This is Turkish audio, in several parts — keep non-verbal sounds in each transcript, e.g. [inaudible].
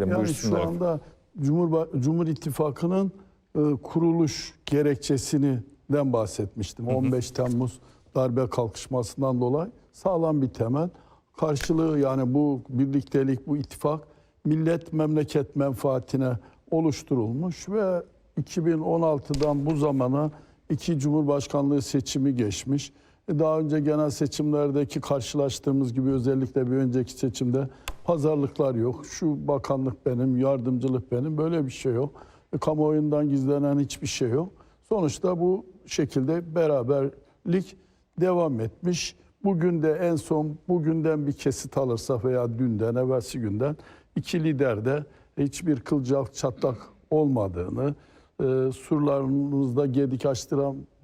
Yani şu anda Cumhur, Cumhur İttifakı'nın e, kuruluş gerekçesinden bahsetmiştim. 15 Temmuz darbe kalkışmasından dolayı sağlam bir temel. Karşılığı yani bu birliktelik, bu ittifak millet memleket menfaatine oluşturulmuş ve 2016'dan bu zamana iki cumhurbaşkanlığı seçimi geçmiş. Daha önce genel seçimlerdeki karşılaştığımız gibi özellikle bir önceki seçimde pazarlıklar yok. Şu bakanlık benim, yardımcılık benim böyle bir şey yok. E, Kamuoyundan gizlenen hiçbir şey yok. Sonuçta bu şekilde beraberlik devam etmiş. Bugün de en son bugünden bir kesit alırsak veya dünden, evvelsi günden iki lider de hiçbir kılcal çatlak olmadığını, e, surlarımızda gedik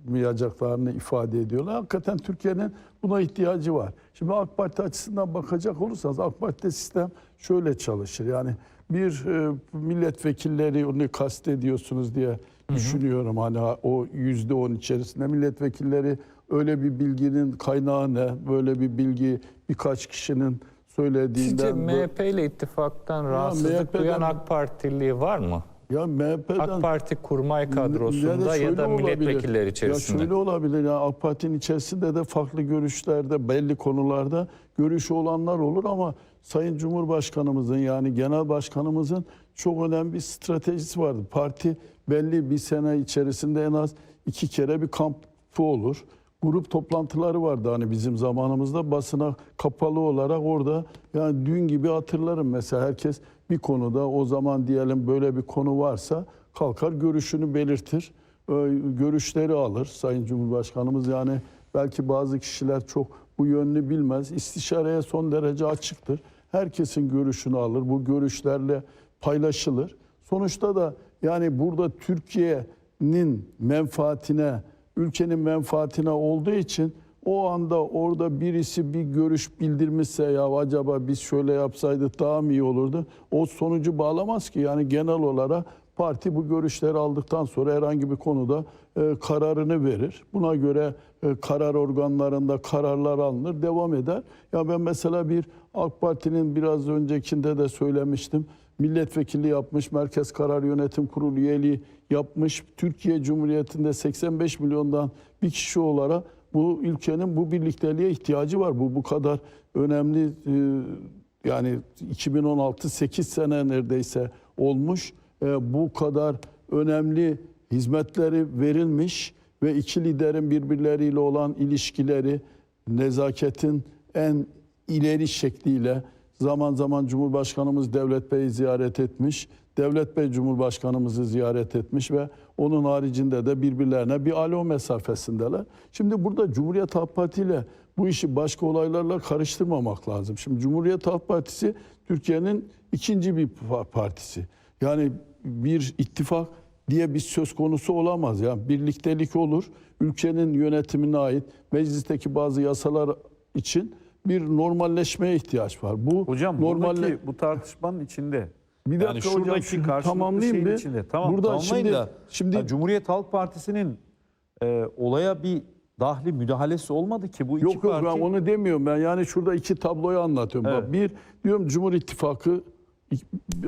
açtıramayacaklarını ifade ediyorlar. Hakikaten Türkiye'nin buna ihtiyacı var. Şimdi AK Parti açısından bakacak olursanız AK Parti'de sistem şöyle çalışır. Yani bir e, milletvekilleri onu kastediyorsunuz diye düşünüyorum. Hani o yüzde on içerisinde milletvekilleri öyle bir bilginin kaynağı ne? Böyle bir bilgi birkaç kişinin söylediğinden... Sizce MHP ile ittifaktan rahatsızlık MHP'den duyan AK Partili var mı? Ya MHP'den AK Parti kurmay kadrosunda ya da milletvekilleri Ya içerisinde. şöyle olabilir ya AK Parti'nin içerisinde de farklı görüşlerde belli konularda görüşü olanlar olur ama Sayın Cumhurbaşkanımızın yani Genel Başkanımızın çok önemli bir stratejisi vardı. Parti belli bir sene içerisinde en az iki kere bir kampı olur. Grup toplantıları vardı hani bizim zamanımızda basına kapalı olarak orada yani dün gibi hatırlarım mesela herkes bir konuda o zaman diyelim böyle bir konu varsa kalkar görüşünü belirtir e, görüşleri alır Sayın Cumhurbaşkanımız. Yani belki bazı kişiler çok bu yönünü bilmez. İstişareye son derece açıktır. Herkesin görüşünü alır. Bu görüşlerle paylaşılır. Sonuçta da yani burada Türkiye'nin menfaatine, ülkenin menfaatine olduğu için o anda orada birisi bir görüş bildirmişse ya acaba biz şöyle yapsaydık daha mı iyi olurdu? O sonucu bağlamaz ki. Yani genel olarak parti bu görüşleri aldıktan sonra herhangi bir konuda e, kararını verir. Buna göre e, karar organlarında kararlar alınır, devam eder. Ya ben mesela bir AK Parti'nin biraz öncekinde de söylemiştim. Milletvekili yapmış, Merkez Karar Yönetim Kurulu üyeliği yapmış. Türkiye Cumhuriyeti'nde 85 milyondan bir kişi olarak bu ülkenin bu birlikteliğe ihtiyacı var. Bu bu kadar önemli e, yani 2016 8 sene neredeyse olmuş. E, bu kadar önemli hizmetleri verilmiş ve iki liderin birbirleriyle olan ilişkileri nezaketin en ileri şekliyle zaman zaman Cumhurbaşkanımız Devlet Bey'i ziyaret etmiş. Devlet Bey Cumhurbaşkanımızı ziyaret etmiş ve onun haricinde de birbirlerine bir alo mesafesindeler. Şimdi burada Cumhuriyet Halk Parti ile bu işi başka olaylarla karıştırmamak lazım. Şimdi Cumhuriyet Halk Partisi Türkiye'nin ikinci bir pa- partisi. Yani bir ittifak diye bir söz konusu olamaz. Yani birliktelik olur. Ülkenin yönetimine ait meclisteki bazı yasalar için bir normalleşmeye ihtiyaç var. Bu Hocam normalle- buradaki bu tartışmanın içinde bir yani dakika hocam şuradaki şunu karşılıklı tamamlayayım bir. içinde. Tamam Burada şimdi da şimdi ya Cumhuriyet Halk Partisi'nin e, olaya bir dahli müdahalesi olmadı ki bu iki Yok yok parti. ben onu demiyorum ben. Yani şurada iki tabloyu anlatıyorum. Evet. Bak, bir diyorum Cumhur İttifakı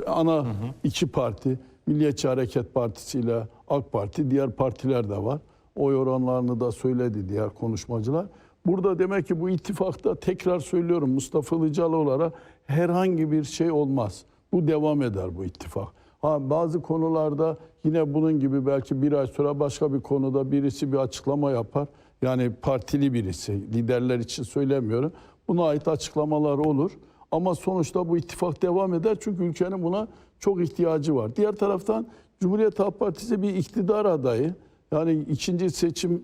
ana iki parti. Milliyetçi Hareket Partisi ile AK Parti diğer partiler de var. Oy oranlarını da söyledi diğer konuşmacılar. Burada demek ki bu ittifakta tekrar söylüyorum Mustafa Ilıcalı olarak herhangi bir şey olmaz. Bu devam eder bu ittifak. Ha, bazı konularda yine bunun gibi belki bir ay sonra başka bir konuda birisi bir açıklama yapar. Yani partili birisi, liderler için söylemiyorum. Buna ait açıklamalar olur. Ama sonuçta bu ittifak devam eder çünkü ülkenin buna çok ihtiyacı var. Diğer taraftan Cumhuriyet Halk Partisi bir iktidar adayı. Yani ikinci seçim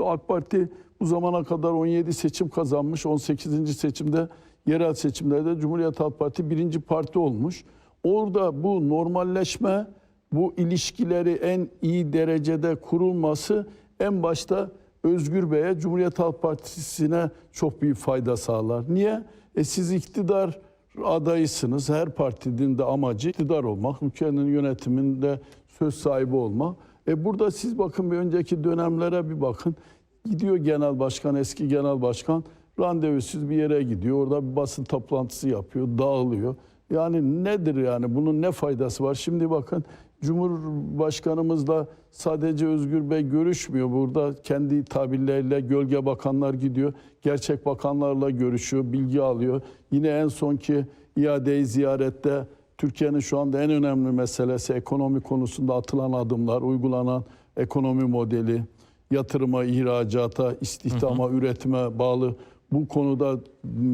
AK Parti bu zamana kadar 17 seçim kazanmış. 18. seçimde yerel seçimlerde Cumhuriyet Halk Parti birinci parti olmuş. Orada bu normalleşme, bu ilişkileri en iyi derecede kurulması en başta Özgür Bey'e, Cumhuriyet Halk Partisi'ne çok büyük fayda sağlar. Niye? E siz iktidar adayısınız. Her partinin de amacı iktidar olmak, ülkenin yönetiminde söz sahibi olmak. E burada siz bakın bir önceki dönemlere bir bakın. Gidiyor genel başkan, eski genel başkan randevusuz bir yere gidiyor. Orada bir basın toplantısı yapıyor, dağılıyor. Yani nedir yani bunun ne faydası var? Şimdi bakın Cumhurbaşkanımızla sadece Özgür Bey görüşmüyor. Burada kendi tabirleriyle gölge bakanlar gidiyor. Gerçek bakanlarla görüşüyor, bilgi alıyor. Yine en sonki iadeyi ziyarette Türkiye'nin şu anda en önemli meselesi ekonomi konusunda atılan adımlar, uygulanan ekonomi modeli, yatırıma, ihracata, istihdama, üretime bağlı bu konuda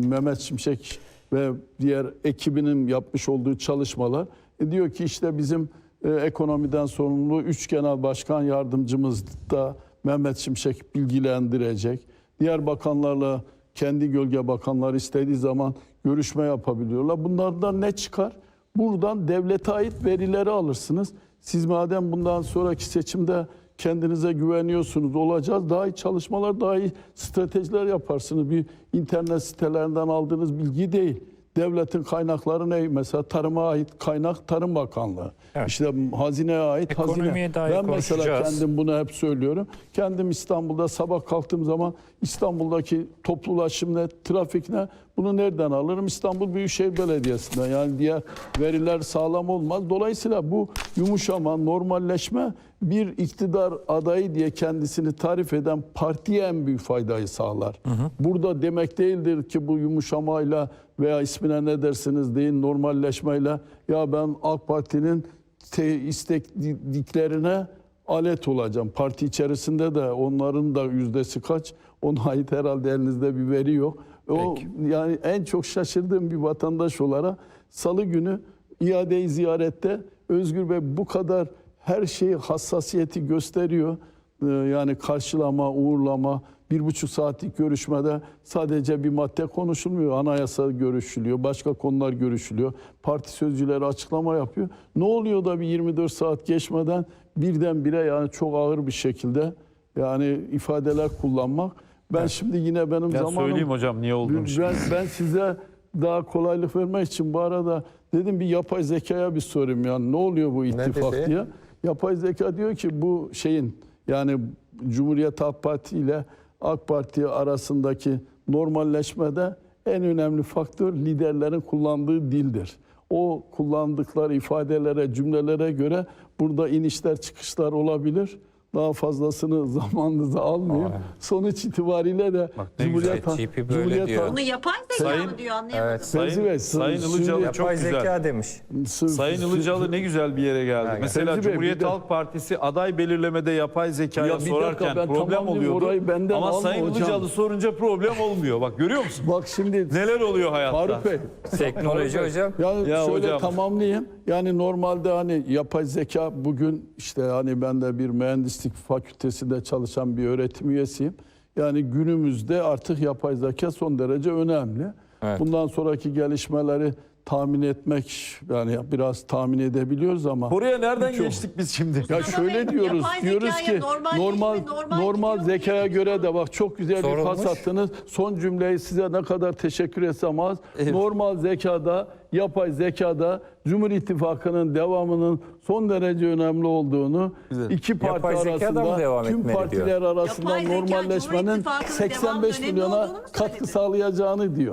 Mehmet Şimşek ve diğer ekibinin yapmış olduğu çalışmalar e, diyor ki işte bizim e, ekonomiden sorumlu üç genel başkan yardımcımız da Mehmet Şimşek bilgilendirecek. Diğer bakanlarla kendi gölge bakanlar istediği zaman görüşme yapabiliyorlar. Bunlardan ne çıkar? Buradan devlete ait verileri alırsınız. Siz madem bundan sonraki seçimde kendinize güveniyorsunuz olacağız. Daha iyi çalışmalar, daha iyi stratejiler yaparsınız. Bir internet sitelerinden aldığınız bilgi değil. Devletin kaynakları ne? Mesela tarıma ait kaynak Tarım Bakanlığı. Evet. İşte hazineye ait Ekonomiye hazine. dair Ben mesela kendim bunu hep söylüyorum. Kendim İstanbul'da sabah kalktığım zaman İstanbul'daki toplu ulaşım ne, trafik ne bunu nereden alırım? İstanbul Büyükşehir Belediyesi'nden. Yani diğer veriler sağlam olmaz. Dolayısıyla bu yumuşama, normalleşme bir iktidar adayı diye kendisini tarif eden partiye en büyük faydayı sağlar. Burada demek değildir ki bu yumuşamayla veya ismine ne dersiniz deyin normalleşmeyle ya ben AK Parti'nin te- istekliklerine alet olacağım. Parti içerisinde de onların da yüzdesi kaç? Ona ait herhalde elinizde bir veri yok. O yani en çok şaşırdığım bir vatandaş olarak salı günü iadeyi ziyarette Özgür Bey bu kadar her şeyi hassasiyeti gösteriyor. Ee, Yani karşılama, uğurlama, bir buçuk saatlik görüşmede sadece bir madde konuşulmuyor. Anayasa görüşülüyor, başka konular görüşülüyor. Parti sözcüleri açıklama yapıyor. Ne oluyor da bir 24 saat geçmeden birdenbire yani çok ağır bir şekilde yani ifadeler kullanmak. Ben şimdi yine benim Ben zamanım... söyleyeyim hocam niye olduğunu şimdi. Ben, ben size daha kolaylık vermek için bu arada dedim bir yapay zekaya bir sorayım yani ne oluyor bu ittifak dedi? diye. Yapay zeka diyor ki bu şeyin yani Cumhuriyet Halk Parti ile AK Parti arasındaki normalleşmede en önemli faktör liderlerin kullandığı dildir. O kullandıkları ifadelere, cümlelere göre burada inişler çıkışlar olabilir. Daha fazlasını [laughs] zamanınızı almıyor. Sonuç itibariyle de Bak Cumhuriyet, güzel. GP böyle diyor. Bunu yapay zeka Sayın- mı diyor anlayamadım. Evet. Sayın, Bey, Sayın Ilıcalı çok Yapay güzel. zeka demiş. Sayın Ilıcalı ne güzel bir yere geldi. Ha, Mesela Fevzi Bey, Cumhuriyet de- Halk Partisi aday belirlemede yapay zekaya Ya dakika, sorarken ben problem oluyordu. Ama Sayın hocam. Ilıcalı sorunca problem olmuyor. Bak görüyor musun? Bak şimdi Neler oluyor hayatta? Faruk Bey. Teknoloji Bey, hocam. Ya, Ya şöyle hocam. tamamlayayım. Yani normalde hani yapay zeka bugün işte hani ben de bir mühendislik fakültesinde çalışan bir öğretim üyesiyim. Yani günümüzde artık yapay zeka son derece önemli. Evet. Bundan sonraki gelişmeleri tahmin etmek yani biraz tahmin edebiliyoruz ama Buraya nereden Çok. geçtik biz şimdi? ya şöyle diyoruz yapay diyoruz ki normal normal normal zekaya göre de bak çok güzel bir pas Sorulmuş. attınız. Son cümleyi size ne kadar teşekkür etsem az. Normal zekada, yapay zekada Cumhur İttifakı'nın devamının son derece önemli olduğunu Güzel. iki parti Yapay arasında tüm partiler diyor? arasında Yapay normalleşmenin İttifakı'nın 85 devamının önemli milyona katkı sağlayacağını diyor.